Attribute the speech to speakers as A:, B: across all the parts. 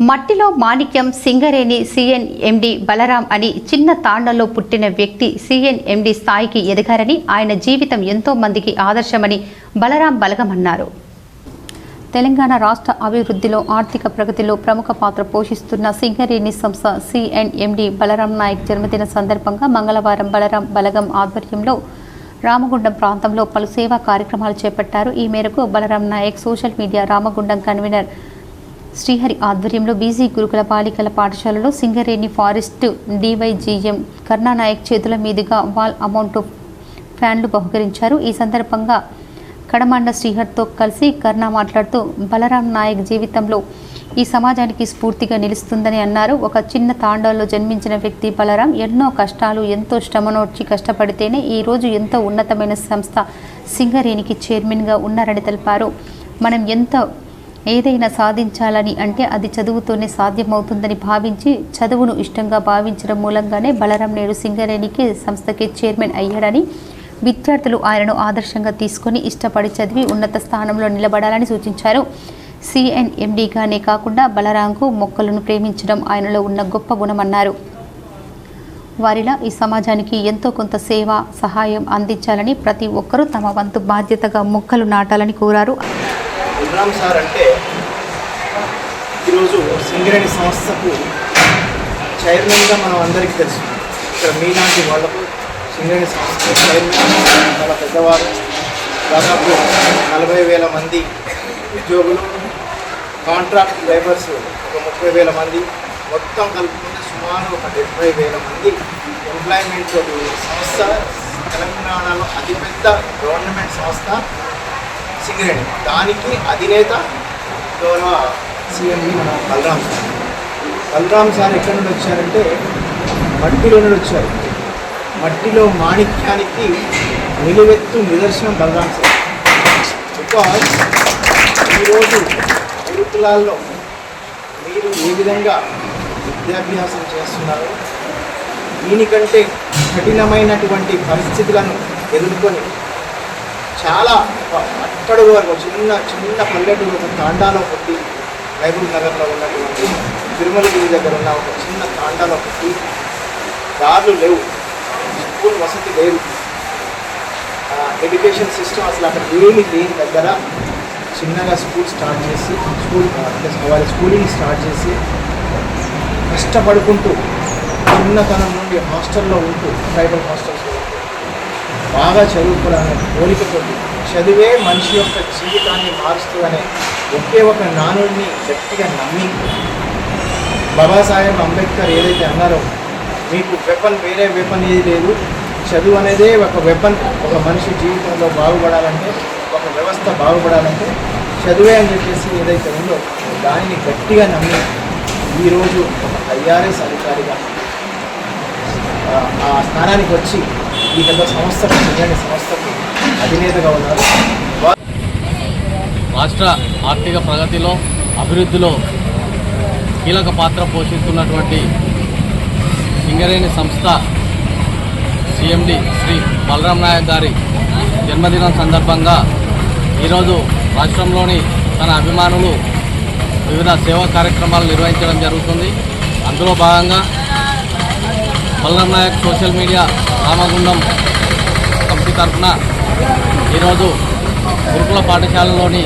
A: మట్టిలో మాణిక్యం సింగరేణి సిఎన్ఎండి బలరాం అని చిన్న తాండలో పుట్టిన వ్యక్తి సిఎన్ఎండి స్థాయికి ఎదిగారని ఆయన జీవితం ఎంతో మందికి ఆదర్శమని బలరాం బలగం అన్నారు తెలంగాణ రాష్ట్ర అభివృద్ధిలో ఆర్థిక ప్రగతిలో ప్రముఖ పాత్ర పోషిస్తున్న సింగరేణి సంస్థ సిఎన్ఎండి బలరాం నాయక్ జన్మదిన సందర్భంగా మంగళవారం బలరాం బలగం ఆధ్వర్యంలో రామగుండం ప్రాంతంలో పలు సేవా కార్యక్రమాలు చేపట్టారు. ఈ మేరకు Balram Nayak social media Ramagundam convener Srihari ఆధ్వర్యంలో బీసీ గురుకుల బాలికల పాఠశాలలో సింగరేణి ఫారెస్ట్ డివైజీఎం కరుణానాయక్ చేతుల మీదుగా వాల్ అమౌంట్ ఫ్యాన్లు బహుకరించారు. ఈ సందర్భంగా కడమండ శ్రీహర్తో కలిసి కర్ణ మాట్లాడుతూ బలరాం నాయక్ జీవితంలో ఈ సమాజానికి స్ఫూర్తిగా నిలుస్తుందని అన్నారు. ఒక చిన్న తాండవలో జన్మించిన వ్యక్తి బలరాం ఎన్నో కష్టాలు ఎంతో శ్రమనోడ్చి కష్టపడితేనే ఈ రోజు ఎంతో ఉన్నతమైన సంస్థ సింగరేణికి చైర్మన్గా ఉన్నారని తెలిపారు. మనం ఎంత ఏదైనా సాధించాలని అంటే అది చదువుతోనే సాధ్యమవుతుందని భావించి చదువును ఇష్టంగా భావించడం మూలంగానే బలరాం నేడు సింగరేణికి సంస్థకి చైర్మన్ అయ్యాడని విద్యార్థులు ఆయనను ఆదర్శంగా తీసుకొని ఇష్టపడి చదివి ఉన్నత స్థానంలో నిలబడాలని సూచించారు. సిఎన్ఎండిగానే కాకుండా బలరాంకు మొక్కలను ప్రేమించడం ఆయనలో ఉన్న గొప్ప గుణమన్నారు. వారిలా ఈ సమాజానికి ఎంతో కొంత సేవ సహాయం అందించాలని ప్రతి ఒక్కరూ తమ వంతు బాధ్యతగా మొక్కలు నాటాలని కోరారు.
B: బలరాం సార్ అంటే ఈరోజు సింగరేణి సంస్థకు చైర్మన్గా మనం అందరికీ తెలుసు. ఇక్కడ మీలాంటి వాళ్ళకు సింగరేణి సంస్థ చైర్మన్ చాలా పెద్దవారు. దాదాపు నలభై వేల మంది ఉద్యోగులు కాంట్రాక్ట్ లేబర్స్ ఒక ముప్పై వేల మంది మొత్తం కలుపుకుంటే సుమారు ఒక డెబ్బై వేల మంది ఎంప్లాయ్మెంట్ సంస్థ తెలంగాణలో అతిపెద్ద గవర్నమెంట్ సంస్థ సింగరేణి. దానికి అధినేత గౌరవ సీఎం మన బలరామ్ సార్. బలరామ్ సార్ ఎక్కడి నుండి వచ్చారంటే మట్టిలో నుండి వచ్చారు. మట్టిలో మాణిక్యానికి నిలువెత్తు నిదర్శనం బలరామ్ సార్. బికాజ్ ఈరోజు గురుకులాల్లో మీరు ఏ విధంగా విద్యాభ్యాసం చేస్తున్నారో దీనికంటే కఠినమైనటువంటి పరిస్థితులను ఎదుర్కొని చాలా అక్కడి వరకు చిన్న చిన్న పల్లెటూరు ఒక తాండాలో పుట్టి మహబూబ్ నగర్లో ఉన్నటువంటి తిరుమలగిరి దగ్గర ఉన్న ఒక చిన్న తాండాలో పుట్టి దారులు లేవు. స్కూల్ వసతి లేదు. ఎడ్యుకేషన్ సిస్టమ్ అసలు అక్కడ ఏమి లేని దగ్గర చిన్నగా స్కూల్ స్టార్ట్ చేసి స్కూల్ వాళ్ళ స్కూలింగ్ స్టార్ట్ చేసి కష్టపడుకుంటూ చిన్నతనం నుండి హాస్టల్లో ఉంటూ ట్రైబల్ హాస్టల్స్లో బాగా చదువుకోవాలనే కోరికతో చదివే మనిషి యొక్క జీవితాన్ని మారుస్తుందనే ఒకే ఒక నానుడిని గట్టిగా నమ్మి బాబాసాహెబ్ అంబేద్కర్ ఏదైతే అన్నారో మీకు వెపన్ వేరే వెపన్ ఏది లేదు. చదువు అనేదే ఒక వెపన్ ఒక మనిషి జీవితంలో బాగుపడాలంటే ఒక వ్యవస్థ బాగుపడాలంటే చదువే అని చెప్పేసి ఏదైతే ఉందో దానిని గట్టిగా నమ్మి ఈరోజు ఒక ఐఆర్ఎస్ అధికారిగా ఆ, స్థానానికి వచ్చి ఈ పెద్ద సంస్థకు సంస్థకు అధినేతగా ఉన్నారు.
C: రాష్ట్ర ఆర్థిక ప్రగతిలో అభివృద్ధిలో కీలక పాత్ర పోషిస్తున్నటువంటి సింగరేణి సంస్థ సిఎండి శ్రీ బలరాం నాయక్ గారి జన్మదినం సందర్భంగా ఈరోజు రాష్ట్రంలోని తన అభిమానులు వివిధ సేవా కార్యక్రమాలు నిర్వహించడం జరుగుతుంది. అందులో భాగంగా Balram Nayak social media Ramagundam committee తరఫున ఈరోజు గురుకుల పాఠశాలలోని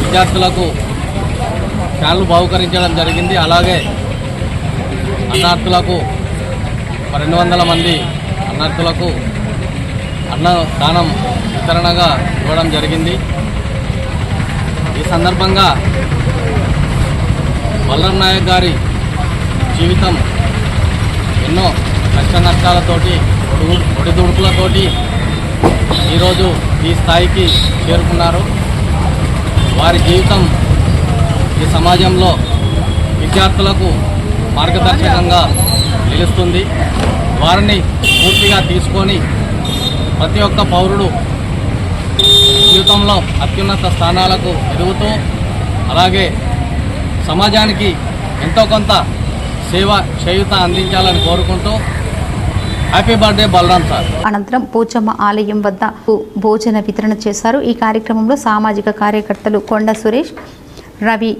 C: విద్యార్థులకు ఫ్యాన్లు బహుకరించడం జరిగింది. అలాగే అన్నార్థులకు రెండు వందల మంది అన్నార్థులకు అన్నదానం వితరణగా ఇవ్వడం జరిగింది. ఈ సందర్భంగా బలరాం నాయక్ గారి జీవితం ఎన్నో కష్ట నష్టాలతోటి ఒడిదుడుకులతోటి ఈరోజు ఈ స్థాయికి చేరుకున్నారు. వారి జీవితం ఈ సమాజంలో విద్యార్థులకు మార్గదర్శకంగా నిలుస్తుంది. వారిని పూర్తిగా తీసుకొని ప్రతి ఒక్క పౌరుడు జీవితంలో అత్యున్నత స్థానాలకు ఎదుగుతూ అలాగే సమాజానికి ఎంతో కొంత సేవ చేయుత అందించాలని కోరుకుంటూ హ్యాపీ బర్త్డే బలరాం సార్
A: అనంతరం పోచమ్మ ఆలయం వద్ద భోజన వితరణ చేశారు. ఈ కార్యక్రమంలో సామాజిక కార్యకర్తలు కొండ సురేష్ రవి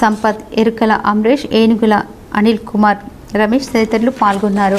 A: సంపత్ ఎరుకల అమరేష్ ఏనుగుల అనిల్ కుమార్ రమేష్ తదితరులు పాల్గొన్నారు.